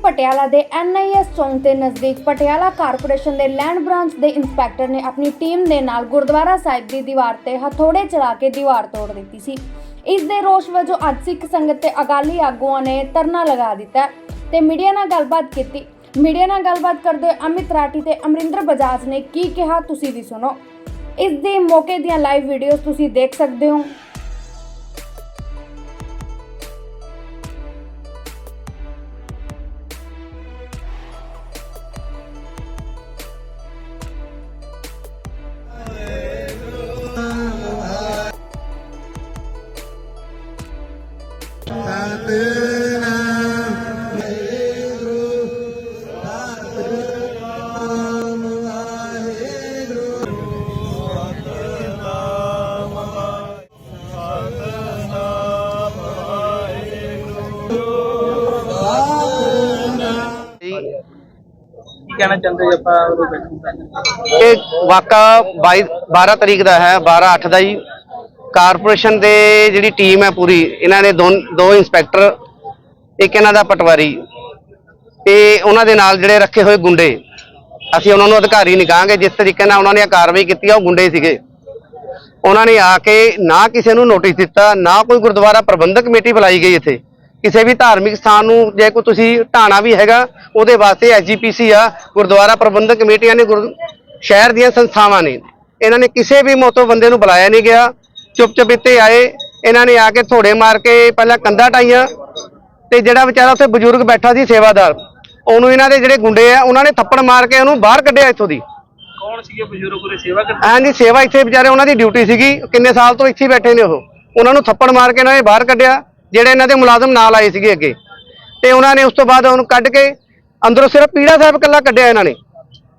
ਪਟਿਆਲਾ ਦੇ ਐਨਆਈਐਸ ਚੌਂਕ ਦੇ ਨਜ਼ਦੀਕ ਪਟਿਆਲਾ ਕਾਰਪੋਰੇਸ਼ਨ ਦੇ ਲੈਂਡ ਬ੍ਰਾਂਚ ਦੇ ਇੰਸਪੈਕਟਰ ਨੇ ਆਪਣੀ ਟੀਮ ਦੇ ਨਾਲ ਗੁਰਦੁਆਰਾ ਸਾਹਿਬ ਦੀ ਦੀਵਾਰ ਤੇ ਹਥੌੜੇ ਚਲਾ ਕੇ ਦੀਵਾਰ ਤੋੜ ਦਿੱਤੀ ਸੀ। ਇਸ ਦੇ ਰੋਸ਼ ਵਜੋਂ ਅੱਜ ਸਿੱਖ ਸੰਗਤ ਤੇ ਅਕਾਲੀ ਆਗੂਆਂ ਨੇ ਧਰਨਾ ਲਗਾ ਦਿੱਤਾ ਤੇ ਮੀਡੀਆ ਨਾਲ ਗੱਲਬਾਤ ਕੀਤੀ। ਮੀਡੀਆ ਨਾਲ ਗੱਲਬਾਤ ਕਰਦੇ ਹੋਏ ਅਮਿਤ ਰਾਠੀ ਤੇ ਅਮਰਿੰਦਰ ਬਜਾਜ ਨੇ ਕੀ ਕਿਹਾ, ਤੁਸੀਂ ਵੀ ਸੁਣੋ। ਇਸ ਦੇ ਮੌਕੇ ਦੀਆਂ ਲਾਈਵ ਵੀਡੀਓਜ਼ ਤੁਸੀਂ ਦੇਖ ਸਕਦੇ ਹੋ। ਕਹਿਣਾ ਚਾਹੁੰਦੇ ਜੀ ਆਪਾਂ ਉਹ ਬੈਠੇ ਇਹ ਵਾਕਾ 22 12 ਤਰੀਕ ਦਾ ਹੈ 12 8 ਦਾ ਜੀ ਕਾਰਪੋਰੇਸ਼ਨ ਦੇ ਜਿਹੜੀ ਟੀਮ ਹੈ ਪੂਰੀ, ਇਹਨਾਂ ਨੇ ਦੋ ਦੋ ਇੰਸਪੈਕਟਰ, ਇੱਕ ਇਹਨਾਂ ਦਾ ਪਟਵਾਰੀ। ਤੇ ਉਹਨਾਂ ਦੇ ਨਾਲ ਜਿਹੜੇ ਰੱਖੇ ਹੋਏ ਗੁੰਡੇ, ਅਸੀਂ ਉਹਨਾਂ ਨੂੰ ਅਧਿਕਾਰੀ ਨਹੀਂ ਕਹਾਂਗੇ ਜਿਸ ਤਰੀਕੇ ਨਾਲ ਉਹਨਾਂ ਨੇ ਕਾਰਵਾਈ ਕੀਤੀ ਆ, ਉਹ ਗੁੰਡੇ ਸੀਗੇ। ਉਹਨਾਂ ਨੇ ਆ ਕੇ ਨਾ ਕਿਸੇ ਨੂੰ ਨੋਟਿਸ ਦਿੱਤਾ, ਨਾ ਕੋਈ ਗੁਰਦੁਆਰਾ ਪ੍ਰਬੰਧਕ ਕਮੇਟੀ ਬੁਲਾਈ ਗਈ ਇੱਥੇ। ਕਿਸੇ ਵੀ ਧਾਰਮਿਕ ਸਥਾਨ ਨੂੰ ਜੇ ਕੋਈ ਤੁਸੀਂ ਢਾਣਾ ਵੀ ਹੈਗਾ ਉਹਦੇ ਵਾਸਤੇ ਐਸਜੀਪੀਸੀ ਆ ਗੁਰਦੁਆਰਾ ਪ੍ਰਬੰਧਕ ਕਮੇਟੀਆਂ ਨੇ ਗੁਰ- ਸ਼ਹਿਰ ਦੀਆਂ ਸੰਸਥਾਵਾਂ ਨੇ। ਇਹਨਾਂ ਨੇ ਕਿਸੇ ਵੀ ਮੋਤੋ ਬੰਦੇ ਨੂੰ ਬੁਲਾਇਆ ਨਹੀਂ ਗਿਆ। ਚੁੱਪ ਚੁੱਪ ਇੱਥੇ ਆਏ। ਇਹਨਾਂ ਨੇ ਆ ਕੇ ਥੋੜੇ ਮਾਰ ਕੇ ਪਹਿਲਾਂ ਕੰਧਾਂ ਢਾਈਆਂ ਤੇ ਜਿਹੜਾ ਵਿਚਾਰਾ ਉੱਥੇ ਬਜ਼ੁਰਗ ਬੈਠਾ ਸੀ ਸੇਵਾਦਾਰ ਉਹਨੂੰ ਇਹਨਾਂ ਦੇ ਜਿਹੜੇ ਗੁੰਡੇ ਆ ਉਹਨਾਂ ਨੇ ਥੱਪੜ ਮਾਰ ਕੇ ਉਹਨੂੰ ਬਾਹਰ ਕੱਢਿਆ ਇੱਥੋਂ ਦੀ। ਕੌਣ ਸੀਗੇ ਬਜ਼ੁਰਗ ਉਹਦੀ ਸੇਵਾ ਕਰਦੇ? ਹਾਂਜੀ ਸੇਵਾ ਇੱਥੇ ਵਿਚਾਰੇ ਉਹਨਾਂ ਦੀ ਡਿਊਟੀ ਸੀਗੀ। ਕਿੰਨੇ ਸਾਲ ਤੋਂ ਇੱਥੇ ਬੈਠੇ ਨੇ ਉਹ। ਉਹਨਾਂ ਨੂੰ ਥੱਪੜ ਮਾਰ ਕੇ ਇਹਨਾਂ ਨੇ ਬਾਹਰ ਕੱਢਿਆ। ਜਿਹੜੇ ਇਹਨਾਂ ਦੇ ਮੁਲਾਜ਼ਮ ਨਾਲ ਆਏ ਸੀਗੇ ਅੱਗੇ। ਤੇ ਉਹਨਾਂ ਨੇ ਉਸ ਤੋਂ ਬਾਅਦ ਉਹਨੂੰ ਕੱਢ ਕੇ ਅੰਦਰੋਂ ਸਿਰਫ ਪੀੜਾ ਸਾਹਿਬ ਇਕੱਲਾ ਕੱਢਿਆ ਇਹਨਾਂ ਨੇ।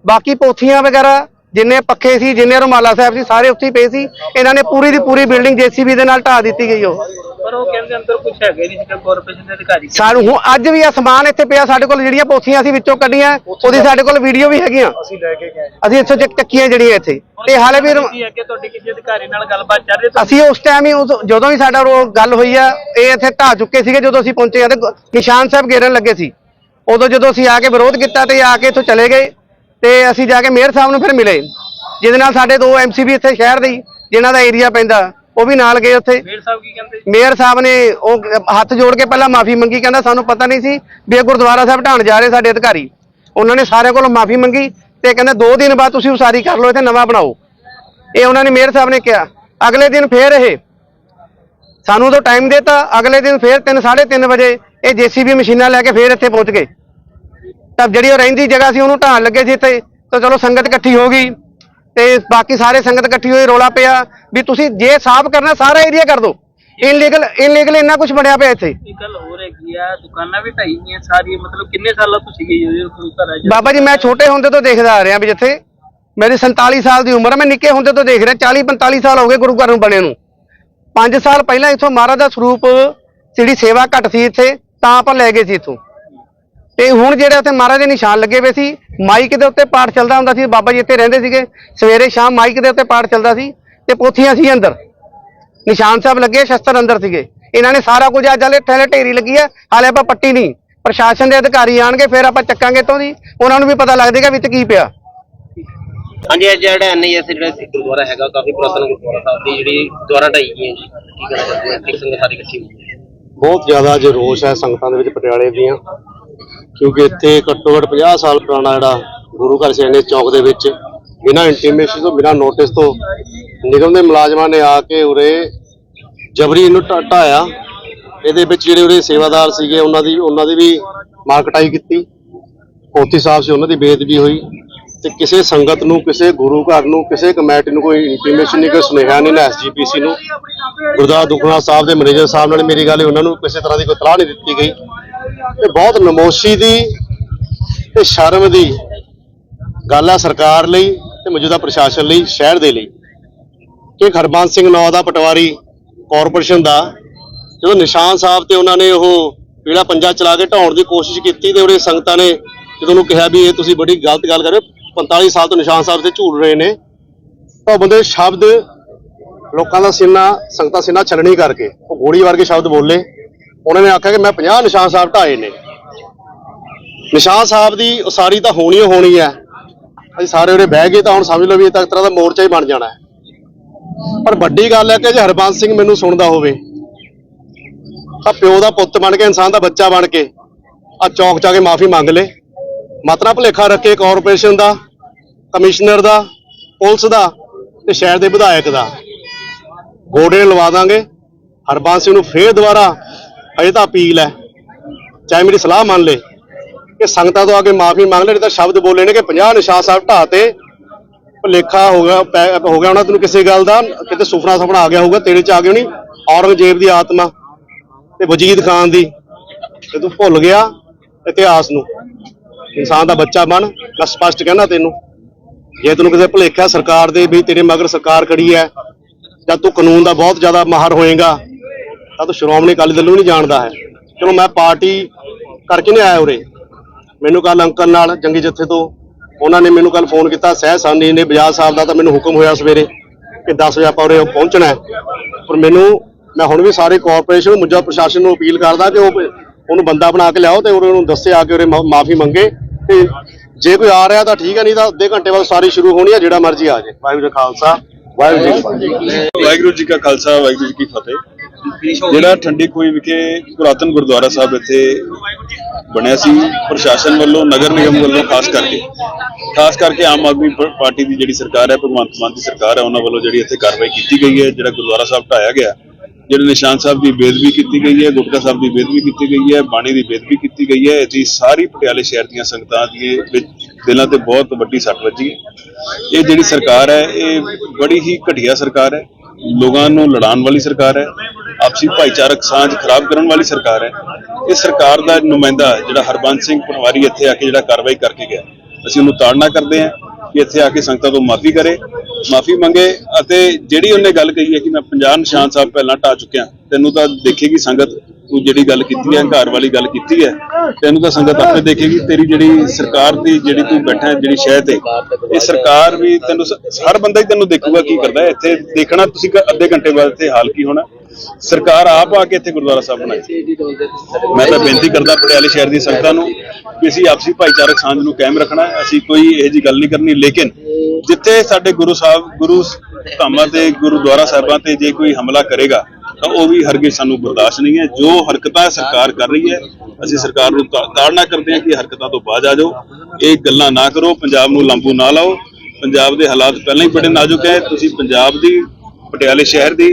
ਬਾਕੀ ਪੋਥੀਆਂ ਵਗੈਰਾ ਜਿੰਨੇ ਪੱਖੇ ਸੀ, ਜਿੰਨੇ ਰੁਮਾਲਾ ਸਾਹਿਬ ਸੀ, ਸਾਰੇ ਉੱਥੇ ਹੀ ਪਏ ਸੀ। ਇਹਨਾਂ ਨੇ ਪੂਰੀ ਦੀ ਪੂਰੀ ਬਿਲਡਿੰਗ ਜੇਸੀਬੀ ਦੇ ਨਾਲ ਢਾਹ ਦਿੱਤੀ ਗਈ ਉਹ। ਪਰ ਉਹ ਕਹਿੰਦੇ ਅੰਦਰ ਕੁਝ ਹੈਗਾ ਨਹੀਂ ਸੀਗਾ ਕਾਰਪੋਰੇਸ਼ਨ ਦੇ ਅਧਿਕਾਰੀ ਸਾਨੂੰ ਹੁਣ ਅੱਜ ਵੀ ਆ ਸਮਾਨ ਇੱਥੇ ਪਿਆ ਸਾਡੇ ਕੋਲ ਜਿਹੜੀਆਂ ਪੋਥੀਆਂ ਸੀ ਵਿੱਚੋਂ ਕੱਢੀਆਂ ਉਹਦੀ ਸਾਡੇ ਕੋਲ ਵੀਡੀਓ ਵੀ ਹੈਗੀਆਂ। ਅਸੀਂ ਲੈ ਕੇ ਗਏ। ਅਸੀਂ ਇੱਥੋਂ ਚੱਕ ਚੱਕੀਆਂ ਜਿਹੜੀਆਂ ਇੱਥੇ। ਤੇ ਹਾਲੇ ਵੀ ਅੱਗੇ ਤੁਹਾਡੇ ਕਿਸੇ ਅਧਿਕਾਰੀ ਨਾਲ ਗੱਲਬਾਤ ਚੱਲ ਰਹੀ ਹੈ ਅਸੀਂ ਉਸ ਟਾਈਮ ਹੀ ਜਦੋਂ ਵੀ ਸਾਡਾ ਉਹ ਗੱਲ ਹੋਈ ਆ ਇਹ ਇੱਥੇ ਢਾਹ ਚੁੱਕੇ ਸੀਗੇ ਜਦੋਂ ਅਸੀਂ ਪਹੁੰਚੇ ਆ ਤੇ ਗ- ਨਿਸ਼ਾਨ ਸਾਹਿਬ ਘੇਰਨ ਲੱਗੇ ਸੀ। ਉਦੋਂ ਜਦੋਂ ਅਸੀਂ ਆ ਕੇ ਵਿਰੋਧ ਕੀਤਾ ਤੇ ਇਹ ਆ ਕੇ ਇੱਥੋਂ ਚਲੇ ਗਏ ਤੇ ਅਸੀਂ ਜਾ ਕੇ ਮੇਅਰ ਸਾਹਿਬ ਨੂੰ ਫਿਰ ਮਿਲੇ ਜਿਹਦੇ ਨਾਲ ਸਾਡੇ ਦੋ ਐਮਸੀ ਵੀ ਇੱਥੇ ਸ਼ਹਿਰ ਦੇ ਹੀ, ਜਿਨ੍ਹਾਂ ਦਾ ਏਰੀਆ ਪੈਂਦਾ। ਉਹ ਵੀ ਨਾਲ ਗਏ ਉੱਥੇ। ਮੇਰ ਸਾਹਿਬ ਕੀ ਕਹਿੰਦੇ? ਮੇਅਰ ਸਾਹਿਬ ਨੇ ਉਹ ਹੱਥ ਜੋੜ ਕੇ ਪਹਿਲਾਂ ਮਾਫੀ ਮੰਗੀ ਕਹਿੰਦਾ ਸਾਨੂੰ ਪਤਾ ਨਹੀਂ ਸੀ ਵੀ ਇਹ ਗੁਰਦੁਆਰਾ ਸਾਹਿਬ ਢਾਣ ਜਾ ਰਹੇ ਸਾਡੇ ਅਧਿਕਾਰੀ। ਉਹਨਾਂ ਨੇ ਸਾਰਿਆਂ ਕੋਲੋਂ ਮਾਫੀ ਮੰਗੀ ਤੇ ਕਹਿੰਦਾ ਦੋ ਦਿਨ ਬਾਅਦ ਤੁਸੀਂ ਉਸਾਰੀ ਕਰ ਲਓ ਇੱਥੇ ਨਵਾਂ ਬਣਾਓ। ਇਹ ਉਹਨਾਂ ਨੇ ਮੇਅਰ ਸਾਹਿਬ ਨੇ ਕਿਹਾ। ਅਗਲੇ ਦਿਨ ਫੇਰ ਇਹ। ਸਾਨੂੰ ਉਦੋਂ ਟਾਈਮ ਦਿੱਤਾ ਅਗਲੇ ਦਿਨ ਫੇਰ 3 3:30 ਵਜੇ ਇਹ ਜੀਸੀਬੀ ਮਸ਼ੀਨਾਂ ਲੈ ਕੇ ਫੇਰ ਇੱਥੇ ਪਹੁੰਚ ਗਏ। ਤਾਂ ਜਿਹੜੀ ਉਹ ਰਹਿੰਦੀ ਜਗ੍ਹਾ ਸੀ ਉਹਨੂੰ ਢਾਣ ਲੱਗੇ ਸੀ ਇੱਥੇ। ਤਾਂ ਚਲੋ ਸੰਗਤ ਇਕੱਠੀ ਹੋ ਗਈ। ਤੇ ਬਾਕੀ ਸਾਰੇ ਸੰਗਤ ਇਕੱਠੀ ਹੋਈ ਰੋਲਾ ਪਿਆ ਵੀ ਤੁਸੀਂ ਜੇ ਸਾਫ਼ ਕਰਨਾ ਸਾਰਾ ਏਰੀਆ ਕਰ ਦਿਓ ਇਨਲੀਗਲ ਇਨਲੀਗਲ ਇੰਨਾ ਕੁਝ ਬਣਿਆ ਪਿਆ ਇੱਥੇ। ਇੱਕ ਗੱਲ ਹੋਰ ਹੈਗੀ ਆ ਦੁਕਾਨਾਂ ਵੀ ਢਾਈ ਗਈਆਂ ਸਾਰੀਆਂ ਮਤਲਬ ਕਿੰਨੇ ਸਾਲਾਂ ਤੋਂ ਸੀਗੇ ਜੀ ਉਹ ਘਰ ਆ ਬਾਬਾ ਜੀ ਮੈਂ ਛੋਟੇ ਹੁੰਦੇ ਤੋਂ ਦੇਖਦਾ ਆ ਰਿਹਾ ਵੀ ਜਿੱਥੇ ਮੇਰੀ 47 ਸਾਲ ਦੀ ਉਮਰ ਹੈ ਮੈਂ ਨਿੱਕੇ ਹੁੰਦੇ ਤੋਂ ਦੇਖ ਰਿਹਾ 40 45 ਸਾਲ ਹੋ ਗਏ ਗੁਰੂ ਘਰ ਨੂੰ ਬਣੇ ਨੂੰ। 5 ਸਾਲ ਪਹਿਲਾਂ ਇੱਥੋਂ ਮਹਾਰਾਜ ਦਾ ਸਰੂਪ ਜਿਹੜੀ ਸੇਵਾ ਘੱਟ ਸੀ ਇੱਥੇ ਤਾਂ ਆਪਾਂ ਲੈ ਗਏ ਸੀ ਇੱਥੋਂ। ਤੇ ਹੁਣ ਜਿਹੜੇ ਉੱਥੇ ਮਹਾਰਾਜ ਦੇ ਨਿਸ਼ਾਨ ਲੱਗੇ ਹੋਏ ਸੀ ਮਾਈਕ ਦੇ ਉੱਤੇ ਪਾਠ ਚੱਲਦਾ ਹੁੰਦਾ ਸੀ ਬਾਬਾ ਜੀ ਇੱਥੇ ਰਹਿੰਦੇ ਸੀਗੇ ਸਵੇਰੇ ਸ਼ਾਮ ਮਾਈਕ ਦੇ ਉੱਤੇ ਪਾਠ ਚੱਲਦਾ ਸੀ ਤੇ ਪੋਥੀਆਂ ਸੀ ਅੰਦਰ। ਨਿਸ਼ਾਨ ਸਾਹਿਬ ਲੱਗੇ ਸ਼ਸਤਰ ਅੰਦਰ ਸੀਗੇ। ਇਹਨਾਂ ਨੇ ਸਾਰਾ ਕੁਝ ਅੱਜ ਹਲੇ ਥੈਲੇ ਢੇਰੀ ਲੱਗੀ ਹੈ ਹਾਲੇ ਆਪਾਂ ਪੱਟੀ ਨਹੀਂ। ਪ੍ਰਸ਼ਾਸਨ ਦੇ ਅਧਿਕਾਰੀ ਆਣਗੇ ਫਿਰ ਆਪਾਂ ਚੱਕਾਂਗੇ ਤੋਂ ਦੀ। ਉਹਨਾਂ ਨੂੰ ਵੀ ਪਤਾ ਲੱਗ ਜਾਏਗਾ ਵਿੱਚ ਕੀ ਪਿਆ। ਹਾਂਜੀ ਇਹ ਜਿਹੜਾ ਐਨਆਈਐਸ ਜਿਹੜਾ ਸਿੱਖ ਗੁਰਦੁਆਰਾ ਹੈਗਾ ਕਾਫੀ ਪੁਰਾਤਨ ਗੁਰਦੁਆਰਾ ਸਾਹਿਬ ਦੀ ਜਿਹੜੀ ਦੁਆਰਾ ਢਾਈ ਗਈ ਹੈ ਜੀ। ਕੀ ਹੋ ਸਿੱਖ ਸੰਗਤ ਸਾਰੀ ਇਕੱਠੀ ਹੋਈ ਹੈ? ਬਹੁਤ ਜ਼ਿਆਦਾ ਜੇ ਰੋਸ਼ ਹੈ ਸੰਗਤਾਂ ਦੇ ਵਿੱਚ ਪਟਿਆਲੇ ਦੀਆਂ। ਕਿਉਂਕਿ ਇੱਥੇ ਘੱਟੋ ਘੱਟ 50 ਸਾਲ ਪੁਰਾਣਾ ਜਿਹੜਾ ਗੁਰੂ ਘਰ ਸੈਣੇ ਚੌਕ ਦੇ ਵਿੱਚ, ਬਿਨਾਂ ਇੰਟੀਮੇਸ਼ਨ ਤੋਂ, ਬਿਨਾਂ ਨੋਟਿਸ ਤੋਂ ਨਿਗਮ ਦੇ ਮੁਲਾਜ਼ਮਾਂ ਨੇ ਆ ਕੇ ਉਰੇ ਜਬਰੀ ਇਹਨੂੰ ਢਾ- ਢਾਇਆ। ਇਹਦੇ ਵਿੱਚ ਜਿਹੜੇ ਉਰੇ ਸੇਵਾਦਾਰ ਸੀਗੇ, ਉਹਨਾਂ ਦੀ ਉਹਨਾਂ ਦੀ ਵੀ ਮਾਰਕਟਾਈ ਕੀਤੀ। ਪੋਥੀ ਸਾਹਿਬ ਸੀ, ਉਹਨਾਂ ਦੀ ਬੇਦਬੀ ਹੋਈ। ਤੇ ਕਿਸੇ ਸੰਗਤ ਨੂੰ, ਕਿਸੇ ਗੁਰੂ ਘਰ ਨੂੰ, ਕਿਸੇ ਕਮੇਟੀ ਨੂੰ ਕੋਈ ਇੰਟੀਮੇਸ਼ਨ ਨਹੀਂ, ਕੋਈ ਸੁਨੇਹਾ ਨਹੀਂ ਨਾ ਐਸਜੀਪੀਸੀ ਨੂੰ। ਗੁਰਦਾਸ ਦੁਖਨਾ ਸਾਹਿਬ ਦੇ ਮੈਨੇਜਰ ਸਾਹਿਬ ਨਾਲ ਮੇਰੀ ਗੱਲ ਉਹਨਾਂ ਨੂੰ ਕਿਸੇ ਤਰ੍ਹਾਂ ਦੀ ਕੋਈ ਤਲਾਹ ਨਹੀਂ ਦਿੱਤੀ ਗਈ। ਇਹ ਬਹੁਤ ਨਮੋਸ਼ੀ ਦੀ ਤੇ ਸ਼ਰਮ ਦੀ ਗੱਲ ਆ ਸਰਕਾਰ ਲਈ ਤੇ ਮੌਜੂਦਾ ਪ੍ਰਸ਼ਾਸਨ ਲਈ, ਸ਼ਹਿਰ ਦੇ ਲਈ। ਕਿ ਹਰਬੰਸ ਸਿੰਘ ਨੌ ਦਾ ਪਟਵਾਰੀ ਕਾਰਪੋਰੇਸ਼ਨ ਦਾ ਜਦੋਂ ਨਿਸ਼ਾਨ ਸਾਹਿਬ ਤੇ ਉਹਨਾਂ ਨੇ ਉਹ ਪੀੜਾ ਪੰਜਾ ਚਲਾ ਕੇ ਢਾਉਣ ਦੀ ਕੋਸ਼ਿਸ਼ ਕੀਤੀ ਤੇ ਉਹਦੇ ਸੰਗਤਾਂ ਨੇ ਜਦੋਂ ਉਹਨੂੰ ਕਿਹਾ ਵੀ ਇਹ ਤੁਸੀਂ ਬੜੀ ਗਲਤ ਗੱਲ ਕਰ ਰਹੇ ਹੋ 45 ਸਾਲ ਤੋਂ ਨਿਸ਼ਾਨ ਸਾਹਿਬ ਤੇ ਝੂਲ ਰਹੇ ਨੇ, ਤਾਂ ਬੰਦੇ ਸ਼ਬਦ ਲੋਕਾਂ ਦਾ ਸੀਨਾ ਸੰਗਤਾਂ ਸੀਨਾ ਛਲਣੀ ਕਰਕੇ, ਉਹ ਗੋਲੀ ਵਰਗੇ ਸ਼ਬਦ ਬੋਲੇ। ਉਹਨਾਂ ਨੇ ਆਖਿਆ ਕਿ ਮੈਂ 50 ਨਿਸ਼ਾਨ ਸਾਹਿਬ ਢਾਏ ਨੇ। ਨਿਸ਼ਾਨ ਸਾਹਿਬ ਦੀ ਉਸਾਰੀ ਤਾਂ ਹੋਣੀ ਓ ਹੋਣੀ ਹੈ ਅਸੀਂ ਸਾਰੇ ਉਰੇ ਬਹਿ ਗਏ ਤਾਂ ਹੁਣ ਸਮਝ ਲਓ ਵੀ ਇਹ ਤਾਂ ਇੱਕ ਤਰ੍ਹਾਂ ਦਾ ਮੋਰਚਾ ਹੀ ਬਣ ਜਾਣਾ ਹੈ ਪਰ ਵੱਡੀ ਗੱਲ ਹੈ ਕਿ ਜੇ ਹਰਬੰਸ ਸਿੰਘ ਮੈਨੂੰ ਸੁਣਦਾ ਹੋਵੇ, ਤਾਂ ਪਿਓ ਦਾ ਪੁੱਤ ਬਣ ਕੇ, ਇਨਸਾਨ ਦਾ ਬੱਚਾ ਬਣ ਕੇ ਆ ਚੌਕ ਚਾ ਕੇ ਮਾਫੀ ਮੰਗ ਲੇ। ਮਾਤਰਾ ਭੁਲੇਖਾ ਰੱਖੇ ਕਾਰਪੋਰੇਸ਼ਨ ਦਾ, ਕਮਿਸ਼ਨਰ ਦਾ, ਪੁਲਿਸ ਦਾ ਤੇ ਸ਼ਹਿਰ ਦੇ ਵਿਧਾਇਕ ਦਾ। ਗੋਡੇ ਲਵਾ ਦਾਂਗੇ। ਹਰਬੰਸ ਸਿੰਘ ਨੂੰ ਫੇਰ ਦੁਬਾਰਾ ਅਜੇ ਤਾਂ ਅਪੀਲ ਹੈ, ਚਾਹੇ ਮੇਰੀ ਸਲਾਹ ਮੰਨ ਲੇ ਕਿ ਸੰਗਤਾਂ ਤੋਂ ਆ ਕੇ ਮਾਫੀ ਮੰਗ ਲੈ, ਨਹੀਂ ਤਾਂ ਸ਼ਬਦ ਬੋਲੇ ਨੇ ਕਿ 50 ਨਿਸ਼ਾਨ ਸਾਹਿਬ ਢਾਹ ਤੇ ਭੁਲੇਖਾ ਹੋ ਗਿਆ, ਪੈ- ਹੋ ਗਿਆ ਉਹਨਾਂ ਤੈਨੂੰ ਕਿਸੇ ਗੱਲ ਦਾ, ਕਿਤੇ ਸੁਫਨਾ ਸੁਪਨਾ ਆ ਗਿਆ ਹੋਊਗਾ ਤੇਰੇ ਚ ਆ ਗਿਆ ਹੋਣੀ, ਔਰੰਗਜ਼ੇਬ ਦੀ ਆਤਮਾ ਤੇ ਵਜੀਦ ਖਾਨ ਦੀ, ਤੇ ਤੂੰ ਭੁੱਲ ਗਿਆ ਇਤਿਹਾਸ ਨੂੰ। ਇਨਸਾਨ ਦਾ ਬੱਚਾ ਬਣ, ਮੈਂ ਸਪਸ਼ਟ ਕਹਿਣਾ ਤੈਨੂੰ, ਜੇ ਤੈਨੂੰ ਕਿਸੇ ਭੁਲੇਖਾ ਸਰਕਾਰ ਦੇ ਵੀ ਤੇਰੇ ਮਗਰ ਸਰਕਾਰ ਖੜੀ ਹੈ, ਜਾਂ ਤੂੰ ਕਾਨੂੰਨ ਦਾ ਬਹੁਤ ਜ਼ਿਆਦਾ ਮਾਹਰ ਹੋਏਗਾ ਤਾਂ ਸ਼੍ਰੋਮਣੀ ਅਕਾਲੀ ਦਲ ਨੂੰ ਨਹੀਂ ਜਾਣਦਾ ਹੈ। ਚਲੋ ਮੈਂ ਪਾਰਟੀ ਕਰਕੇ ਨਹੀਂ ਆਇਆ ਉਰੇ। ਮੈਨੂੰ ਕੱਲ ਅੰਕਲ ਨਾਲ ਜੰਗੀ ਜੱਥੇ ਤੋਂ ਉਹਨਾਂ ਨੇ ਮੈਨੂੰ ਕੱਲ ਫੋਨ ਕੀਤਾ, ਸਹਿ ਸਾਨੀ ਨੇ ਬਜਾਜ ਸਾਹਿਬ ਦਾ ਤਾਂ ਮੈਨੂੰ ਹੁਕਮ ਹੋਇਆ ਸਵੇਰੇ ਕਿ 10 ਵਜੇ ਆਪਾਂ ਉਰੇ ਪਹੁੰਚਣਾ ਹੈ। ਪਰ ਮੈਨੂੰ, ਮੈਂ ਹੁਣ ਵੀ ਸਾਰੇ ਕਾਰਪੋਰੇਸ਼ਨ ਮੁੱਜਾ ਪ੍ਰਸ਼ਾਸਨ ਨੂੰ ਅਪੀਲ ਕਰਦਾ ਕਿ ਉਹ ਉਹਨੂੰ ਬੰਦਾ ਬਣਾ ਕੇ ਲਿਆਓ ਤੇ ਉਹਨੂੰ ਦੱਸੇ ਆ ਕੇ ਉਰੇ ਮਾਫੀ ਮੰਗੇ। ਤੇ ਜੇ ਕੋਈ ਆ ਰਿਹਾ ਤਾਂ ਠੀਕ ਹੈ, ਨਹੀਂ ਤਾਂ ਅੱਧੇ ਘੰਟੇ ਬਾਅਦ ਸਾਰੀ ਸ਼ੁਰੂ ਹੋਣੀ ਹੈ, ਜਿਹੜਾ ਮਰਜ਼ੀ ਆ ਜਾਏ। ਵਾਹਿਗੁਰੂ ਜੀ ਖਾਲਸਾ ਵਾਹਿਗੁਰੂ ਜੀ ਵਾਹਿਗੁਰੂ ਜੀ ਕਾ ਖਾਲਸਾ, ਵਾਹਿਗੁਰੂ ਜੀ ਕੀ ਫਤਿਹ। ਜਿਹੜਾ ਠੰਡੀ ਖੂਹੀ ਵਿਖੇ ਪੁਰਾਤਨ ਗੁਰਦੁਆਰਾ ਸਾਹਿਬ ਇੱਥੇ ਬਣਿਆ ਸੀ, ਪ੍ਰਸ਼ਾਸਨ ਵੱਲੋਂ, ਨਗਰ ਨਿਗਮ ਵੱਲੋਂ ਖਾਸ ਕਰਕੇ। ਖਾਸ ਕਰਕੇ ਆਮ ਆਦਮੀ ਪਾਰਟੀ ਦੀ ਜਿਹੜੀ ਸਰਕਾਰ ਹੈ, ਭਗਵੰਤ ਮਾਨ ਦੀ ਸਰਕਾਰ ਹੈ, ਉਹਨਾਂ ਵੱਲੋਂ ਜਿਹੜੀ ਇੱਥੇ ਕਾਰਵਾਈ ਕੀਤੀ ਗਈ ਹੈ, ਜਿਹੜਾ ਗੁਰਦੁਆਰਾ ਸਾਹਿਬ ਢਾਇਆ ਗਿਆ। ਜਿਹੜੇ ਨਿਸ਼ਾਨ ਸਾਹਿਬ ਦੀ ਬੇਦਬੀ ਕੀਤੀ ਗਈ ਹੈ ਗੁਟਕਾ ਸਾਹਿਬ ਦੀ ਬੇਦਬੀ ਕੀਤੀ ਗਈ ਹੈ, ਬਾਣੀ ਦੀ ਬੇਦਬੀ ਕੀਤੀ ਗਈ ਹੈ, ਇਹਦੀ ਸਾਰੀ ਪਟਿਆਲੇ ਸ਼ਹਿਰ ਦੀਆਂ ਸੰਗਤਾਂ ਦੀ ਵਿੱਚ ਦਿਲਾਂ ਤੇ ਬਹੁਤ ਵੱਡੀ ਸੱਟ ਵੱਜੀ ਇਹ ਜਿਹੜੀ ਸਰਕਾਰ ਹੈ, ਇਹ ਬੜੀ ਹੀ ਘਟੀਆ ਸਰਕਾਰ ਹੈ। ਲੋਕਾਂ ਨੂੰ ਲੜਾਉਣ ਵਾਲੀ ਸਰਕਾਰ ਹੈ। ਆਪਸੀ ਭਾਈਚਾਰਕ ਸਾਂਝ ਖਰਾਬ ਕਰਨ ਵਾਲੀ ਸਰਕਾਰ ਹੈ। ਇਹ ਸਰਕਾਰ ਦਾ ਨੁਮਾਇੰਦਾ ਜਿਹੜਾ ਹਰਬੰਸ ਸਿੰਘ ਪਟਵਾਰੀ ਇੱਥੇ ਆ ਕੇ ਜਿਹੜਾ ਕਾਰਵਾਈ ਕਰਕੇ ਗਿਆ। ਅਸੀਂ ਉਹਨੂੰ ਤਾੜਨਾ ਕਰਦੇ ਹਾਂ ਕਿ ਇੱਥੇ ਆ ਕੇ ਸੰਗਤਾਂ ਤੋਂ ਮਾਫੀ ਕਰੇ, ਮਾਫੀ ਮੰਗੇ ਅਤੇ ਜਿਹੜੀ ਉਹਨੇ ਗੱਲ ਕਹੀ ਹੈ ਕਿ ਮੈਂ 50 ਨਿਸ਼ਾਨ ਸਾਹਿਬ ਪਹਿਲਾਂ ਢਾ ਚੁੱਕਿਆ, ਤੈਨੂੰ ਤਾਂ ਦੇਖੇਗੀ ਸੰਗਤ ਤੂੰ ਜਿਹੜੀ ਗੱਲ ਕੀਤੀ ਹੈ, ਘਰ ਵਾਲੀ ਗੱਲ ਕੀਤੀ ਹੈ, ਤੈਨੂੰ ਤਾਂ ਸੰਗਤ ਆਪੇ ਦੇਖੇਗੀ ਤੇਰੀ ਜਿਹੜੀ ਸਰਕਾਰ ਦੀ ਜਿਹੜੀ ਤੂੰ ਬੈਠਾ ਜਿਹੜੀ ਸ਼ਹਿ ਤੇ, ਇਹ ਸਰਕਾਰ ਵੀ ਤੈਨੂੰ ਹਰ ਬੰਦਾ ਹੀ ਤੈਨੂੰ ਦੇਖੂਗਾ ਕੀ ਕਰਦਾ ਇੱਥੇ ਦੇਖਣਾ ਤੁਸੀਂ ਅੱਧੇ ਘੰਟੇ ਬਾਅਦ ਇੱਥੇ ਹਾਲ ਕੀ ਹੋਣਾ। ਸਰਕਾਰ ਆਪ ਆ ਕੇ ਇੱਥੇ ਗੁਰਦੁਆਰਾ ਸਾਹਿਬ ਬਣਾਈ। ਮੈਂ ਤਾਂ ਬੇਨਤੀ ਕਰਦਾ ਪਟਿਆਲੇ ਸ਼ਹਿਰ ਦੀ ਸੰਗਤਾਂ ਨੂੰ ਕਿ ਅਸੀਂ ਆਪਸੀ ਭਾਈਚਾਰਕ ਸਾਂਝ ਨੂੰ ਕਾਇਮ ਰੱਖਣਾ ਅਸੀਂ ਕੋਈ ਇਹੋ ਜਿਹੀ ਗੱਲ ਨਹੀਂ ਕਰਨੀ, ਲੇਕਿਨ ਜਿੱਥੇ ਸਾਡੇ ਗੁਰੂ ਸਾਹਿਬ, ਗੁਰੂ ਧਾਮਾਂ ਤੇ, ਗੁਰਦੁਆਰਾ ਸਾਹਿਬਾਂ ਤੇ ਜੇ ਕੋਈ ਹਮਲਾ ਕਰੇਗਾ, ਤਾਂ ਉਹ ਵੀ ਹਰਗਿਜ਼ ਸਾਨੂੰ ਬਰਦਾਸ਼ਤ ਨਹੀਂ ਹੈ। ਜੋ ਹਰਕਤਾਂ ਸਰਕਾਰ ਕਰ ਰਹੀ ਹੈ, ਅਸੀਂ ਸਰਕਾਰ ਨੂੰ ਤਾੜਨਾ ਕਰਦੇ ਹਾਂ ਕਿ ਹਰਕਤਾਂ ਤੋਂ ਬਾਜ ਆ ਜਾਓ। ਇਹ ਗੱਲਾਂ ਨਾ ਕਰੋ, ਪੰਜਾਬ ਨੂੰ ਲਾਂਬੂ ਨਾ ਲਾਓ। ਪੰਜਾਬ ਦੇ ਹਾਲਾਤ ਪਹਿਲਾਂ ਹੀ ਬੜੇ ਨਾਜ਼ੁਕ ਹੈ। ਤੁਸੀਂ ਪੰਜਾਬ ਦੀ, ਪਟਿਆਲੇ ਸ਼ਹਿਰ ਦੀ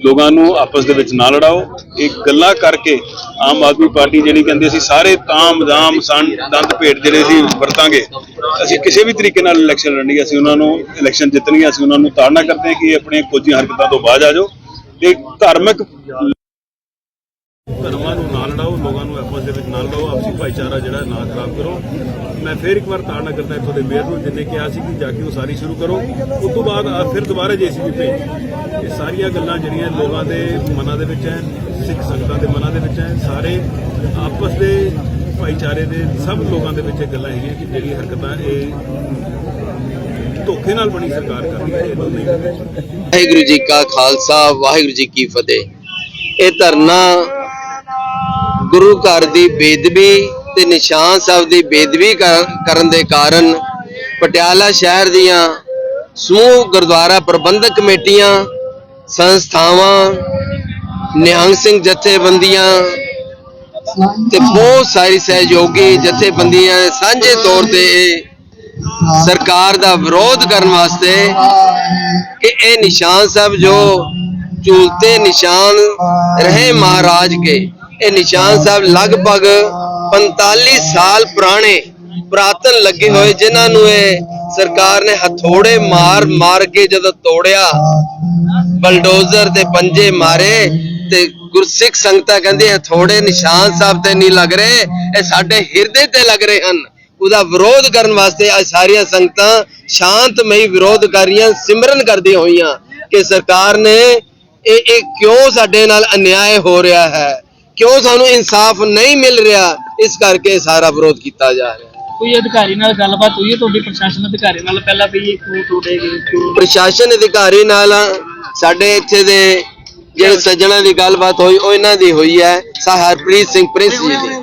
ਲੋਕਾਂ ਨੂੰ ਆਪਸ ਦੇ ਵਿੱਚ ਨਾ ਲੜਾਓ। ਇਹ ਗੱਲਾਂ ਕਰਕੇ ਆਮ ਆਦਮੀ ਪਾਰਟੀ ਜਿਹੜੀ ਕਹਿੰਦੀ ਅਸੀਂ ਸਾਰੇ ਤਾਮ ਦਾਮ ਸੰ ਦੰਦ ਭੇਟ ਜਿਹੜੇ ਅਸੀਂ ਵਰਤਾਂਗੇ, ਅਸੀਂ ਕਿਸੇ ਵੀ ਤਰੀਕੇ ਨਾਲ ਇਲੈਕਸ਼ਨ ਲੜਨੀ ਅਸੀਂ ਉਹਨਾਂ ਨੂੰ ਇਲੈਕਸ਼ਨ ਜਿੱਤਣੀ ਅਸੀਂ ਉਹਨਾਂ ਨੂੰ ਤਾੜਨਾ ਕਰਦੇ ਹਾਂ ਕਿ ਇਹ ਆਪਣੀਆਂ ਕੋਝੀਆਂ ਹਰਕਤਾਂ ਤੋਂ ਬਾਜ ਆ ਜਾਓ। ਤੇ ਧਾਰਮਿਕ ਧਰਮਾਂ ਨੂੰ ਨਾ ਲੜਾਓ ਲੋਕਾਂ ਨੂੰ ਆਪਸ ਦੇ ਵਿੱਚ ਨਾ ਲੜਾਓ ਆਪਸੀ ਭਾਈਚਾਰਾ ਜਿਹੜਾ ਨਾ ਖਰਾਬ ਕਰੋ। ਮੈਂ ਫੇਰ ਇੱਕ ਵਾਰ ਤਾੜਨਾ ਕਰਦਾ ਇੱਥੋਂ ਦੇ ਮੇਅਰ ਨੂੰ ਜਿੰਨੇ ਕਿਹਾ ਸੀ ਕਿ ਜਾ ਕੇ ਉਹ ਸਾਰੀ ਸ਼ੁਰੂ ਕਰੋ। ਉਸ ਤੋਂ ਬਾਅਦ ਫਿਰ ਦੁਬਾਰਾ ਜੇਸੀਬੀ ਭੇਜ। ਇਹ ਸਾਰੀਆਂ ਗੱਲਾਂ ਜਿਹੜੀਆਂ ਲੋਕਾਂ ਦੇ ਮਨਾਂ ਦੇ ਵਿੱਚ ਹੈ ਸਿੱਖ ਸੰਗਤਾਂ ਦੇ ਮਨਾਂ ਦੇ ਵਿੱਚ ਹੈ ਸਾਰੇ ਆਪਸ ਦੇ ਭਾਈਚਾਰੇ ਦੇ ਸਭ ਲੋਕਾਂ ਦੇ ਵਿੱਚ ਇਹ ਗੱਲਾਂ ਹੈਗੀਆਂ ਕਿ ਜਿਹੜੀ ਹਰਕਤਾਂ ਇਹ ਧੋਖੇ ਨਾਲ ਬਣੀ ਸਰਕਾਰ ਕਰਦੀ ਹੈ, ਇਹ ਨਹੀਂ ਵਾਹਿਗੁਰੂ ਜੀ ਕਾ ਖਾਲਸਾ, ਵਾਹਿਗੁਰੂ ਜੀ ਕੀ ਫਤਿਹ। ਇਹ ਧਰਨਾ ਗੁਰੂ ਘਰ ਦੀ ਬੇਦਬੀ ਤੇ ਨਿਸ਼ਾਨ ਸਾਹਿਬ ਦੀ ਬੇਦਬੀ ਕਰਨ ਦੇ ਕਾਰਨ ਪਟਿਆਲਾ ਸ਼ਹਿਰ ਦੀਆਂ ਸਮੂਹ ਗੁਰਦੁਆਰਾ ਪ੍ਰਬੰਧਕ ਕਮੇਟੀਆਂ, ਸੰਸਥਾਵਾਂ, ਨਿਹੰਗ ਸਿੰਘ ਜਥੇਬੰਦੀਆਂ ਤੇ ਬਹੁਤ ਸਾਰੀ ਸਹਿਯੋਗੀ ਜਥੇਬੰਦੀਆਂ ਨੇ ਸਾਂਝੇ ਤੌਰ ਤੇ ਇਹ ਸਰਕਾਰ ਦਾ ਵਿਰੋਧ ਕਰਨ ਵਾਸਤੇ ਕਿ ਇਹ ਨਿਸ਼ਾਨ ਸਾਹਿਬ ਜੋ ਝੂਲਤੇ ਨਿਸ਼ਾਨ ਰਹੇ ਮਹਾਰਾਜ ਕੇ। ਇਹ ਨਿਸ਼ਾਨ ਸਾਹਿਬ ਲਗਭਗ 45 ਸਾਲ ਪੁਰਾਣੇ, ਪੁਰਾਤਨ ਲੱਗੇ ਹੋਏ, ਜਿਨ੍ਹਾਂ ਨੂੰ ਇਹ ਸਰਕਾਰ ਨੇ ਹਥੋੜੇ ਮਾਰ ਮਾਰ ਕੇ ਜਦੋਂ ਤੋੜਿਆ, ਬਲਡੋਜ਼ਰ ਤੇ ਪੰਜੇ ਮਾਰੇ ਤੇ ਗੁਰਸਿੱਖ ਸੰਗਤਾਂ ਕਹਿੰਦੇ, ਹਥੋੜੇ ਨਿਸ਼ਾਨ ਸਾਹਿਬ ਤੇ ਨਹੀਂ ਲੱਗ ਰਹੇ, ਇਹ ਸਾਡੇ ਹਿਰਦੇ ਤੇ ਲੱਗ ਰਹੇ ਹਨ। ਉਹਦਾ ਵਿਰੋਧ ਕਰਨ ਵਾਸਤੇ ਅੱਜ ਸਾਰੀਆਂ ਸੰਗਤਾਂ ਸ਼ਾਂਤਮਈ ਵਿਰੋਧ ਕਰ ਰਹੀਆਂ, ਸਿਮਰਨ ਕਰਦੀਆਂ ਹੋਈਆਂ ਕਿ ਸਰਕਾਰ ਨੇ ਇਹ ਇਹ ਕਿਉਂ ਸਾਡੇ ਨਾਲ ਅਨਿਆਏ ਹੋ ਰਿਹਾ ਹੈ? ਕਿਉਂ ਸਾਨੂੰ ਇਨਸਾਫ ਨਹੀਂ ਮਿਲ ਰਿਹਾ? ਇਸ ਕਰਕੇ ਸਾਰਾ ਵਿਰੋਧ ਕੀਤਾ ਜਾ ਰਿਹਾ ਕੋਈ ਅਧਿਕਾਰੀ ਨਾਲ ਗੱਲਬਾਤ ਹੋਈ ਹੈ ਤੁਹਾਡੀ? ਪ੍ਰਸ਼ਾਸਨ ਅਧਿਕਾਰੀ ਨਾਲ ਪਹਿਲਾਂ ਵੀ ਕਿਉਂ ਪ੍ਰਸ਼ਾਸਨ ਅਧਿਕਾਰੀ ਨਾਲ ਸਾਡੇ ਇੱਥੇ ਦੇ ਜਿਹੜੇ ਸੱਜਣਾ ਦੀ ਗੱਲਬਾਤ ਹੋਈ ਉਹ ਇਹਨਾਂ ਦੀ ਹੋਈ ਹੈ। ਸਾ ਹਰਪ੍ਰੀਤ ਸਿੰਘ ਪ੍ਰਿੰਸ ਜੀ ਦੀ।